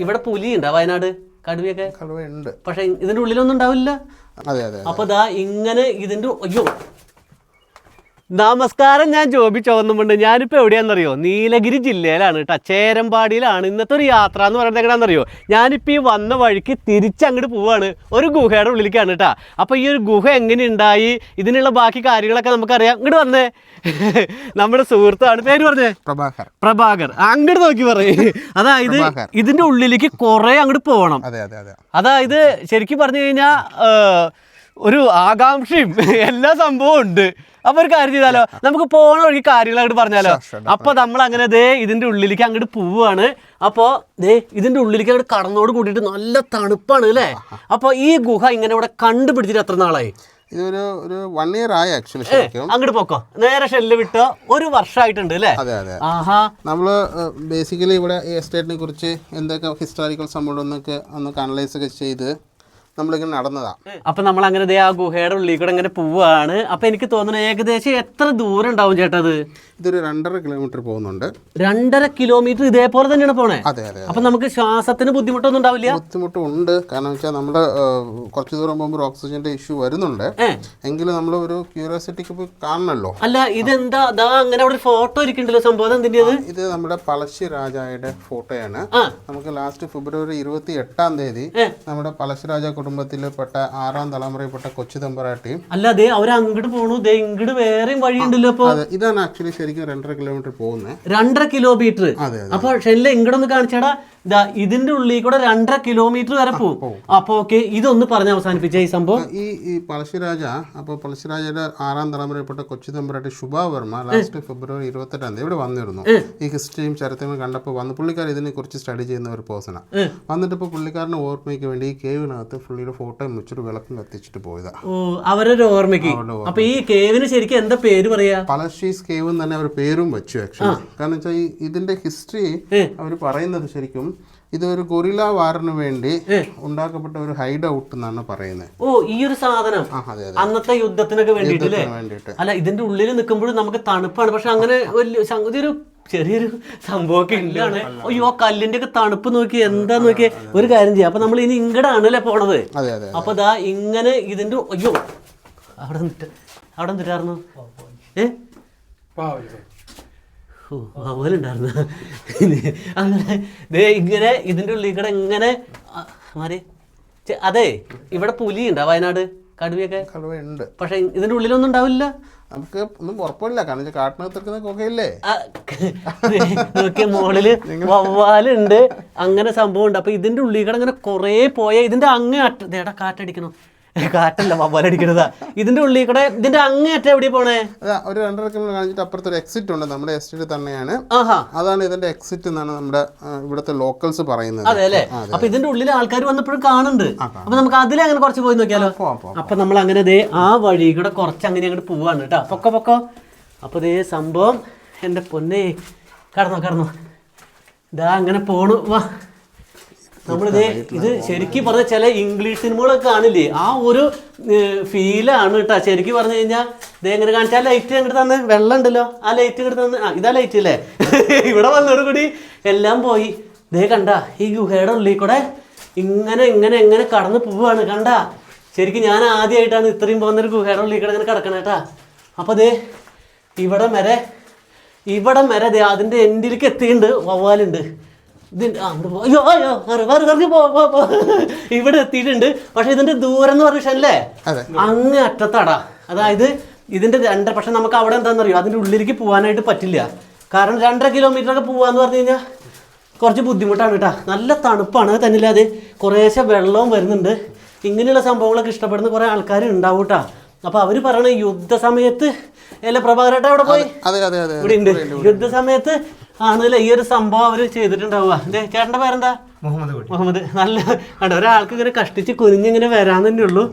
ഇവിടെ പുലി ഉണ്ടാ വയനാട് കടുവയൊക്കെ? പക്ഷെ ഇതിന്റെ ഉള്ളിലൊന്നും ഉണ്ടാവില്ല. അതെ അതെ. അപ്പൊ ദാ ഇങ്ങനെ ഇതിന്റെ അയ്യോ നമസ്കാരം ഞാൻ ജോബി ചോന്നുമുണ്ട്. ഞാനിപ്പോൾ എവിടെയാണെന്നറിയോ? നീലഗിരി ജില്ലയിലാണ് കേട്ടോ. ചേരമ്പാടിയിലാണ് ഇന്നത്തെ ഒരു യാത്ര എന്ന് പറയുന്നത് എങ്ങനെയാണെന്നറിയോ? ഞാനിപ്പോൾ ഈ വന്ന വഴിക്ക് തിരിച്ചങ്ങോട്ട് പോവാണ്. ഒരു ഗുഹയുടെ ഉള്ളിലേക്കാണ് കേട്ടോ. അപ്പോൾ ഈ ഒരു ഗുഹ എങ്ങനെ ഉണ്ടായി ഇതിനുള്ള ബാക്കി കാര്യങ്ങളൊക്കെ നമുക്കറിയാം. ഇങ്ങോട്ട് വന്നേ. നമ്മുടെ സുഹൃത്താണ്. പേര് പറഞ്ഞേ? പ്രഭാകർ. പ്രഭാകർ. അങ്ങോട്ട് നോക്കി പറയും. അതായത് ഇതിന്റെ ഇതിന്റെ ഉള്ളിലേക്ക് കുറേ അങ്ങോട്ട് പോകണം അതെ അതെ അതെ. അതായത് ശരിക്കും പറഞ്ഞു കഴിഞ്ഞാൽ ഒരു ആകാംക്ഷയും എല്ലാ സംഭവവും ഉണ്ട്. അപ്പൊ ഒരു കാര്യം ചെയ്താലോ? നമുക്ക് പോണ വഴി കാര്യങ്ങൾ അങ്ങോട്ട് പറഞ്ഞാലോ? അപ്പൊ നമ്മൾ അങ്ങനെ ദേ ഇതിന്റെ ഉള്ളിലേക്ക് അങ്ങോട്ട് പോവാണ്. അപ്പോ ദേ ഇതിന്റെ ഉള്ളിലേക്ക് അങ്ങോട്ട് കടന്നോട് കൂടിയിട്ട് നല്ല തണുപ്പാണ് അല്ലേ? അപ്പൊ ഈ ഗുഹ ഇങ്ങനെ ഇവിടെ കണ്ടുപിടിച്ചിട്ട് എത്ര നാളായി? ഇതൊരു ഒരു വൺ ഇയർ ആയി ആക്ച്വലി അങ്ങോട്ട് പോക്കോ. നേരെ ഷെല്ല് വിട്ടോ? ഒരു വർഷമായിട്ടുണ്ട് അല്ലേ? അതെ അതെ. ആഹാ. നമ്മൾ ബേസിക്കലി ഇവിടെ ഈ എസ്റ്റേറ്റിനെ കുറിച്ച് എന്തൊക്കെ ഹിസ്റ്റോറിക്കൽ സംഭവം എന്നൊക്കെ ഒന്ന് അനലൈസ് ഒക്കെ ചെയ്ത് നമ്മളിങ്ങനെ നടന്നതാ. അപ്പൊ നമ്മൾ അങ്ങനെ ദേ ആ ഗുഹയുടെ ഉള്ളിൽ കൂടെ ഇങ്ങനെ പോവാണ്. അപ്പൊ എനിക്ക് തോന്നുന്നു ഏകദേശം എത്ര ദൂരം ഉണ്ടാവും ചേട്ടത് ഇതൊരു രണ്ടര കിലോമീറ്റർ പോകുന്നുണ്ട്. രണ്ടര കിലോമീറ്റർ ഇതേപോലെ തന്നെയാണ് പോണേ? അതെ അതെ അപ്പൊ നമുക്ക് ശ്വാസത്തിന് ബുദ്ധിമുട്ടൊന്നും ഉണ്ടാവില്ല? ബുദ്ധിമുട്ടുണ്ട്. കാരണം വെച്ചാൽ നമ്മൾ കുറച്ച് ദൂരം പോകുമ്പോൾ ഓക്സിജന്റെ ഇഷ്യൂ വരുന്നുണ്ട്. എങ്കിലും നമ്മൾ ഒരു ക്യൂരിയോസിറ്റിക്ക് പോയി കാണണല്ലോ. അല്ല ഇതെന്താ? അതാ അങ്ങനെ അവിടെ ഒരു ഫോട്ടോ ഇരിക്കണ്ടല്ലോ സംഭവം. എന്തിന്റെ ഇത് നമ്മുടെ പളശ്ശി രാജായുടെ ഫോട്ടോയാണ്. നമുക്ക് ലാസ്റ്റ് ഫെബ്രുവരി ഇരുപത്തി എട്ടാം തീയതി നമ്മുടെ നമ്മുടെ പളശ്ശിരാജ കുടുംബത്തിൽപ്പെട്ട ആറാം തലമുറയിൽപ്പെട്ട കൊച്ചു തമ്പറാട്ടി അല്ല ദേ അവർ അങ്ങോട്ട് പോണു. ദേ ഇങ്ങോട്ട് വേറെയും വഴിയുണ്ടല്ലോ അപ്പൊ. അതെ. ഇതാണ് ആക്ച്വലി ശരിക്കും രണ്ടര കിലോമീറ്റർ പോകുന്നത് രണ്ടര കിലോമീറ്റർ അതെ അതെ അപ്പൊ ഷെല്ല ഇങ്ങോട്ടൊന്ന് കാണിച്ചാടാ. ദാ ഇതിന്റെ ഉള്ളിൽ കൂടെ രണ്ടര കിലോമീറ്റർ വരെ പോകും അപ്പൊ ഓക്കെ ഇതൊന്ന് പറഞ്ഞ് അവസാനിപ്പിച്ച ഈ സംഭവം. ഈ ഈ പളശ്ശിരാജ അപ്പോൾ പളശ്ശിരാജയുടെ ആറാം തലമുറയിൽപ്പെട്ട കൊച്ചു തമ്പറാട്ടി ശുഭാവർമ്മ ലാസ്റ്റ് ഫെബ്രുവരി ഇരുപത്തെട്ടാം തീയതി ഇവിടെ വന്നിരുന്നു. ഈ ഹിസ്റ്ററിയും ചരിത്രങ്ങളും കണ്ടപ്പോൾ വന്ന് പുള്ളിക്കാർ ഇതിനെ കുറിച്ച് സ്റ്റഡി ചെയ്യുന്ന ഒരു പേഴ്സണാണ്. വന്നിട്ട് ഇപ്പോൾ പുള്ളിക്കാരന്റെ ഓർമ്മയ്ക്ക് വേണ്ടി ഈ കേവിനകത്ത് പുള്ളിയുടെ ഫോട്ടോ വെച്ചിട്ട് വിളക്കും കത്തിച്ചിട്ട് പോയതാ. ഓ അവരൊരു ഓർമ്മയ്ക്ക്. അപ്പൊ ഈ കേവിന് ശരിക്കും എന്താ പേര് പറയാ? പലശ്ശീസ് കേവ് എന്ന് തന്നെ അവർ പേരും വെച്ചു ആക്ച്വലി കാരണം വെച്ചാൽ ഈ ഇതിന്റെ ഹിസ്റ്ററി അവർ പറയുന്നത് ശരിക്കും ഇത് ഒരു ഗൊറില വാറിന് വേണ്ടി ഉണ്ടാക്കപ്പെട്ട ഒരു ഹൈഡ് ഔട്ട് എന്നാണ് പറയുന്നത് ഓ ഈ ഒരു സാധനം. അന്നത്തെ യുദ്ധത്തിനൊക്കെ വേണ്ടിയിട്ട് അല്ല ഇതിന്റെ ഉള്ളിൽ നിൽക്കുമ്പോഴും നമുക്ക് തണുപ്പാണ്. പക്ഷെ അങ്ങനെ വലിയ ഒരു ചെറിയൊരു സംഭവമൊക്കെ ഉണ്ടാണ് അയ്യോ ആ കല്ലിന്റെ ഒക്കെ തണുപ്പ് നോക്കി എന്താ നോക്കി ഒരു കാര്യം ചെയ്യാം. അപ്പൊ നമ്മൾ ഇനി ഇങ്ങടാണല്ലേ പോണത്? അപ്പൊ ദാ ഇങ്ങനെ ഇതിന്റെ അയ്യോ അവിടെ നിന്നിട്ട് അവിടെ നിന്നിട്ടായിരുന്നു. ഏ? ഓ അവലുണ്ടായിരുന്നു അങ്ങനെ ദേ ഇങ്ങനെ ഇതിന്റെ ഉള്ളിൽ കൂടെ ഇങ്ങനെ മാറി. അതെ ഇവിടെ പുലിയുണ്ടോ വയനാട്? കടുവയൊക്കെ? കടുവയുണ്ട്. പക്ഷെ ഇതിന്റെ ഉള്ളിലൊന്നും ഉണ്ടാവില്ല? നമുക്ക് ഒന്നും ഉറപ്പില്ല കാരണം കാട്ടിനകത്ത് നിൽക്കുന്ന കൊകയില്ലേ ആ, നോക്കിയ മോളിൽ വവ്വാലുണ്ട്. അങ്ങനെ സംഭവം ഉണ്ട് അപ്പൊ ഇതിന്റെ ഉള്ളിൽ കൂടെ അങ്ങനെ കൊറേ പോയ ഇതിന്റെ അങ്ങേ അറ്റ ദേടാ കാറ്റടിക്കണോ. കാറ്റല്ല വവ്വാലടിക്കണതാ ഇതിന്റെ ഉള്ളിൽ കൂടെ ഇതിന്റെ അങ്ങേ എവിടെ പോണേ? ഒരു രണ്ടര കിലോമീറ്റർ കാണിച്ചിട്ട് അപ്പുറത്തൊരു എക്സിറ്റ് ഉണ്ട്. നമ്മുടെ എസ്റ്റേറ്റ് തന്നെയാണ്. അതാണ് ഇതിന്റെ എക്സിറ്റ് എന്നാണ് നമ്മുടെ ഇവിടുത്തെ ലോക്കൽസ് പറയുന്നത്. അതെ അല്ലേ? അപ്പൊ ഇതിന്റെ ഉള്ളിൽ ആൾക്കാർ വന്നപ്പോഴും കാണുന്നുണ്ട്. അപ്പൊ നമുക്ക് അതിലെ അങ്ങനെ കുറച്ച് പോയി നോക്കിയാലോ? അപ്പൊ നമ്മൾ അങ്ങനെ ദേ ആ വഴി കൂടെ കുറച്ച് അങ്ങനെ അങ്ങോട്ട് പോവാണ് കേട്ടോ പൊക്കോ പൊക്കോ. അപ്പൊ ദേ സംഭവം എന്റെ പൊന്നേ. കടന്നോ കടന്നോ. ഇതാ അങ്ങനെ പോണു. വാ. നമ്മളിതേ ഇത് ശരിക്കും പറഞ്ഞ ചില ഇംഗ്ലീഷ് സിനിമകളൊക്കെ കാണില്ലേ? ആ ഒരു ഫീലാണ് കേട്ടോ ശരിക്കും പറഞ്ഞു കഴിഞ്ഞാൽ ഇതേ എങ്ങനെ കാണിച്ചാൽ ലൈറ്റ് അങ്ങോട്ട് തന്ന് വെള്ളം ഉണ്ടല്ലോ. ആ ലൈറ്റ് ഇങ്ങോട്ട് തന്ന്. ആ ഇതാ ലൈറ്റ് അല്ലേ ഇവിടെ വന്നോട് കൂടി എല്ലാം പോയി. ദേ കണ്ട ഈ ഗുഹയുടെ ഉള്ളിൽ കൂടെ ഇങ്ങനെ ഇങ്ങനെ ഇങ്ങനെ കടന്ന് പോവാണ്. കണ്ട? ശരിക്കും ഞാൻ ആദ്യമായിട്ടാണ് ഇത്രയും പോകുന്നൊരു ഗുഹയുടെ ഉള്ളിൽ കൂടെ ഇങ്ങനെ കിടക്കണേ കേട്ടാ അപ്പോൾ ദേ ഇവിടെ വരെ ഇവിടം വരെ ദേ അതിന്റെ എൻഡിലേക്ക് എത്തിയിട്ടുണ്ട്. വവ്വാലുണ്ട്. ഇതിന്റെ അയ്യോ അയ്യോ കറി കറി പോ പോ ഇവിടെ എത്തിയിട്ടുണ്ട്. പക്ഷെ ഇതിന്റെ ദൂരം എന്ന് പറഞ്ഞല്ലേ അങ്ങ് അറ്റത്തടാ. അതായത് ഇതിന്റെ രണ്ട് പക്ഷെ നമുക്ക് അവിടെ എന്താണെന്നറിയോ? അതിന്റെ ഉള്ളിലേക്ക് പോകാനായിട്ട് പറ്റില്ല. കാരണം രണ്ടര കിലോമീറ്റർ ഒക്കെ പോവാന്ന് പറഞ്ഞു കഴിഞ്ഞാൽ കുറച്ച് ബുദ്ധിമുട്ടാണ് കേട്ടോ. നല്ല തണുപ്പാണ് തന്നില്ലാതെ അത്? കുറേശ്ശെ വെള്ളവും വരുന്നുണ്ട്. ഇങ്ങനെയുള്ള സംഭവങ്ങളൊക്കെ ഇഷ്ടപ്പെടുന്ന കുറേ ആൾക്കാർ ഉണ്ടാവും കേട്ടോ. അപ്പൊ അവർ പറയണ യുദ്ധസമയത്ത് അല്ല പ്രഭാകരേട്ട അവിടെ പോയി? ഇവിടെ ഉണ്ട്. യുദ്ധസമയത്ത് ആണല്ലേ? ഈ ഒരു സംഭവം അവർ ചെയ്തിട്ടുണ്ടാവുക. അതെ ചേട്ടന്റെ പേരെന്താ? മുഹമ്മദ് കുട്ടി. മുഹമ്മദ്. നല്ല കണ്ടോ? ഒരാൾക്ക് ഇങ്ങനെ കഷ്ടിച്ച് കുനിഞ്ഞിങ്ങനെ വരാൻ തന്നെ ഉള്ളൂ.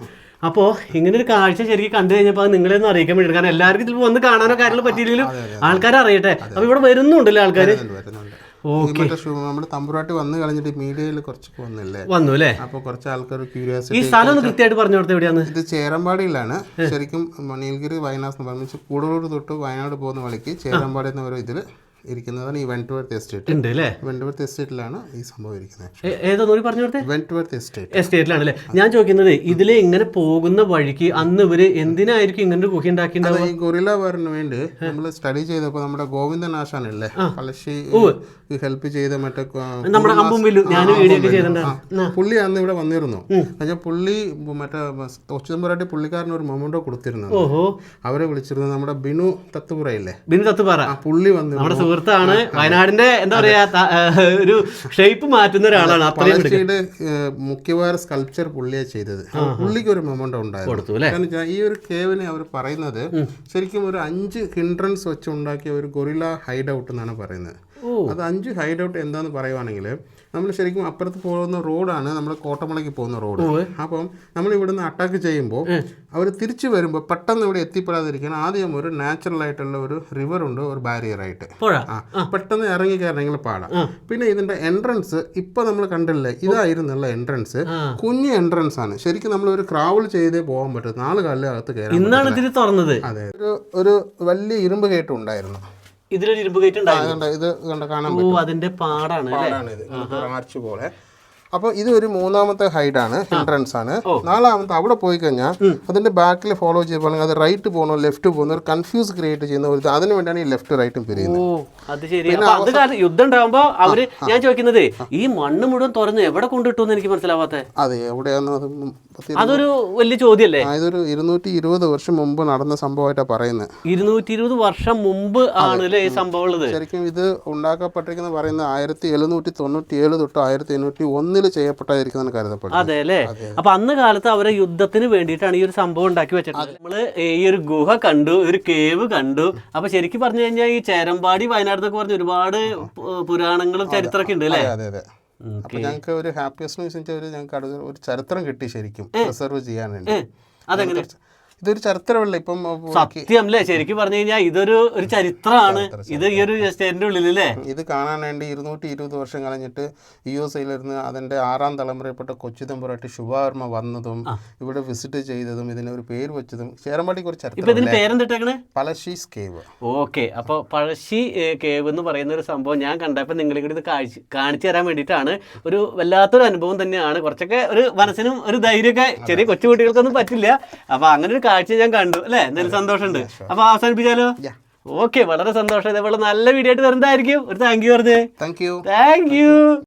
അപ്പോൾ ഇങ്ങനെ ഒരു കാഴ്ച ശരിക്കും കണ്ടു കഴിഞ്ഞപ്പോൾ അത് നിങ്ങളെ ഒന്ന് അറിയിക്കാൻ വേണ്ടി കാരണം എല്ലാവർക്കും ഇതിൽ വന്ന് കാണാനോ കാര്യങ്ങൾ പറ്റിയില്ലെങ്കിലും ആൾക്കാർ അറിയട്ടെ. അപ്പോൾ ഇവിടെ വരുന്നുണ്ടല്ലേ ആൾക്കാർ നമ്മുടെ തമ്പുരാട്ടി വന്നു കളഞ്ഞിട്ട് മീഡിയയിൽ കുറച്ച് വന്നില്ലേ വന്നു അല്ലേ? കുറച്ച് ആൾക്കാർ ഈ സ്ഥലം ഒന്ന് കൃത്യമായിട്ട് പറഞ്ഞു എവിടെയാന്ന്? ഇത് ചേരമ്പാടിയിലാണ്. ശരിക്കും നീലഗിരി വയനാട് കൂടലൂർ തൊട്ട് വയനാട് പോകുന്ന വഴിക്ക് ചേരമ്പാടി എന്ന ഇതിൽ ഇതിൽ ഇരിക്കുന്നതാണ് ഈ വെന്റ്വർത്ത് എസ്റ്റേറ്റ് ഉണ്ട് അല്ലേ വെന്റ്വർത്ത് എസ്റ്റേറ്റിലാണ് ഈ സംഭവം ഇരിക്കുന്നത്. ഏ- ഏതൊന്നൂടി പറഞ്ഞു കൊടുത്തേ വെന്റ്വർത്ത് എസ്റ്റേറ്റ് എസ്റ്റേറ്റിലാണ് അല്ലേ ഞാൻ ചോദിക്കുന്നത് ഇതിലെ ഇങ്ങനെ പോകുന്ന വഴിക്ക് അന്ന് ഇവർ എന്തിനായിരിക്കും ഇങ്ങനെ ഒരു ഗുഹ ഉണ്ടാക്കിയിട്ടുണ്ടാവുക? ഈ ഗൊറില്ല വാറിന് വേണ്ടി നമ്മൾ സ്റ്റഡി ചെയ്തപ്പോൾ നമ്മുടെ ഗോവിന്ദൻ ആശാനല്ലേ പഴശ്ശി ഹെൽപ്പ് ചെയ്ത മറ്റേ നമ്മുടെ പുള്ളി അന്ന് ഇവിടെ വന്നിരുന്നു. പക്ഷേ പുള്ളി മറ്റേ ഒച്ചുതമ്പുരാട്ടി പുള്ളിക്കാരന് ഒരു മൊമെന്റോ കൊടുത്തിരുന്നു. അവരെ വിളിച്ചിരുന്നു. നമ്മുടെ ബിനു തത്തുപുറയില്ലേ ബിനു തത്തുപാറ. പുള്ളി വന്നിരുന്നു. സുഹൃത്താണ്. വയനാടിന്റെ എന്താ പറയാ ഒരു ഷേപ്പ് മാറ്റുന്ന ഒരാളാണ് അത്രയും മുഖ്യവാര സ്കൾപ്ചർ പുള്ളിയെ ചെയ്തത്. പുള്ളിക്ക് ഒരു മൊമെന്റ് ഉണ്ടായിരുന്നു. ഈ ഒരു കേവിനെ അവർ പറയുന്നത് ശരിക്കും ഒരു അഞ്ച് ഹിൻഡ്രൻസ് വെച്ച് ഉണ്ടാക്കിയ ഒരു ഗൊറില ഹൈഡ് ഔട്ട് എന്നാണ് പറയുന്നത്. അത് അഞ്ച് ഹൈഡ് ഔട്ട് എന്താന്ന് പറയുവാണെങ്കിൽ നമ്മൾ ശരിക്കും അപ്പുറത്ത് പോകുന്ന റോഡാണ് നമ്മൾ കോട്ടമലയ്ക്ക് പോകുന്ന റോഡ് അപ്പം നമ്മൾ ഇവിടുന്ന് അറ്റാക്ക് ചെയ്യുമ്പോൾ അവർ തിരിച്ചു വരുമ്പോൾ പെട്ടെന്ന് ഇവിടെ എത്തിപ്പെടാതിരിക്കാൻ ആദ്യം ഒരു നാച്ചുറൽ ആയിട്ടുള്ള ഒരു റിവർ ഉണ്ട് ഒരു ബാരിയർ ആയിട്ട്. ആ പെട്ടെന്ന് ഇറങ്ങി കയറണമെങ്കിൽ പാടാം. പിന്നെ ഇതിന്റെ എൻട്രൻസ് ഇപ്പൊ നമ്മൾ കണ്ടില്ലേ ഇതായിരുന്നുള്ള എൻട്രൻസ് കുഞ്ഞു എൻട്രൻസ് ആണ്. ശരിക്കും നമ്മൾ ഒരു ക്രാവൽ ചെയ്തേ പോകാൻ പറ്റും നാല് കാലിലെ അകത്ത് തുറന്നത്. അതെ. ഒരു ഒരു വലിയ ഇരുമ്പ് കയറ്റം ഉണ്ടായിരുന്നു. ഇതിലൊരു ഇരുമ്പ് ഗേറ്റ് ഉണ്ടായിരുന്നു ഇത് കണ്ട കാണാൻ പറ്റും. അതിന്റെ പാടാണ് പാടാണ് ഇത്. പോലെ. അപ്പോൾ ഇത് ഒരു മൂന്നാമത്തെ ഹൈഡ് ആണ് ഹിൻഡ്രൻസ് ആണ്. നാലാമത്തെ അവിടെ പോയി കഴിഞ്ഞാൽ അതിന്റെ ബാക്കിൽ ഫോളോ ചെയ്യുമ്പോൾ അത് റൈറ്റ് പോകണോ ലെഫ്റ്റ് പോകുന്ന ഒരു കൺഫ്യൂസ് ക്രിയേറ്റ് ചെയ്യുന്ന ഒരു അതിന് വേണ്ടിയാണ് ഈ ലെഫ്റ്റ് റൈറ്റും പിരിയുന്നത്. യുദ്ധം ഉണ്ടാകുമ്പോൾ അവർ ഞാൻ ചോദിക്കുന്നത് ഈ മണ്ണ് മുഴുവൻ തുറന്ന് എവിടെ കൊണ്ടിട്ടു എനിക്ക് മനസ്സിലാവാത്തെ? അതെ എവിടെയാന്ന് അതൊരു വലിയ ചോദ്യമല്ലേ? ഇതൊരു ഇരുന്നൂറ്റി ഇരുപത് വർഷം മുമ്പ് നടന്ന സംഭവമായിട്ടാണ് പറയുന്നത് ഇരുന്നൂറ്റി ഇരുപത് വർഷം മുമ്പ് ആണ് ഈ സംഭവം ഉള്ളത്? ശരിക്കും ഇത് ഉണ്ടാക്കപ്പെട്ടിരിക്കുന്ന പറയുന്നത് ആയിരത്തി എഴുന്നൂറ്റി തൊണ്ണൂറ്റി ഏഴ് തൊട്ട് ആയിരത്തി എണ്ണൂറ്റി ഒന്നിൽ ചെയ്യപ്പെട്ടായിരിക്കുന്നതാണ് കരുതപ്പെടുന്നത്. അതെ അല്ലേ അപ്പൊ അന്ന് കാലത്ത് അവരെ യുദ്ധത്തിന് വേണ്ടിയിട്ടാണ് ഈ ഒരു സംഭവം ഉണ്ടാക്കി വെച്ചിട്ടുള്ളത്. നമ്മൾ ഈ ഒരു ഗുഹ കണ്ടു ഒരു കേവ് കണ്ടു. അപ്പൊ ശരിക്കും പറഞ്ഞു കഴിഞ്ഞാൽ ഈ ചേരമ്പാടി വയനാട് എന്നൊക്കെ പറഞ്ഞ ഒരുപാട് പുരാണങ്ങളും ചരിത്രമൊക്കെ ഉണ്ട് അല്ലേ? അതെ അതെ അപ്പൊ ഞങ്ങൾക്ക് ഒരു ഹാപ്പിയസ്റ്റ് ഒരു ഞങ്ങൾക്ക് ഒരു ചരിത്രം കിട്ടി ശരിക്കും പ്രിസർവ് ചെയ്യാൻ വേണ്ടി. അതെങ്ങനെ? ഇതൊരു ചരിത്രമല്ല ഇപ്പം സത്യം അല്ലേ ശരിക്കും പറഞ്ഞു കഴിഞ്ഞാൽ ഇതൊരു ഒരു ചരിത്രമാണ്. ഇത് ഈ ഒരു സ്റ്റേറ്റിന്റെ ഉള്ളിലല്ലേ? ഇത് കാണാൻ വേണ്ടി ഇരുന്നൂറ്റി ഇരുപത് വർഷം കഴിഞ്ഞിട്ട് യു എസ് ഐയിലിരുന്ന് അതിന്റെ ആറാം തലമുറയിൽപ്പെട്ട കൊച്ചു തമ്പുരാട്ടി ശുഭാവർമ്മ വന്നതും ഇവിടെ വിസിറ്റ് ചെയ്തതും ഇതിന് ഒരു പേര് വെച്ചതും ചേരമ്പാടിക്ക് ഒരു ഇപ്പൊ ചരിത്രം പലശീസ് കേവ്. ഓക്കെ അപ്പോൾ പഴശ്ശി കേവ് എന്ന് പറയുന്ന ഒരു സംഭവം ഞാൻ കണ്ടപ്പോൾ നിങ്ങളെ കൂടി ഇത് കാഴ്ച കാണിച്ചു തരാൻ വേണ്ടിയിട്ടാണ്. ഒരു വല്ലാത്തൊരു അനുഭവം തന്നെയാണ്. കുറച്ചൊക്കെ ഒരു മനസ്സിനും ഒരു ധൈര്യമൊക്കെ ചെറിയ കൊച്ചുകുട്ടികൾക്കൊന്നും പറ്റില്ല. അപ്പോൾ അങ്ങനെ ഒരു കാഴ്ച ഞാൻ കണ്ടു അല്ലേ? എന്തായാലും സന്തോഷമുണ്ട്. അപ്പൊ അവസാനിപ്പിച്ചാലോ? ഓക്കെ വളരെ സന്തോഷം. ഇതേപോലെ നല്ല വീഡിയോ ആയിട്ട് വരുന്നതായിരിക്കും. ഒരു താങ്ക് യു പറഞ്ഞേ താങ്ക് യു താങ്ക് യു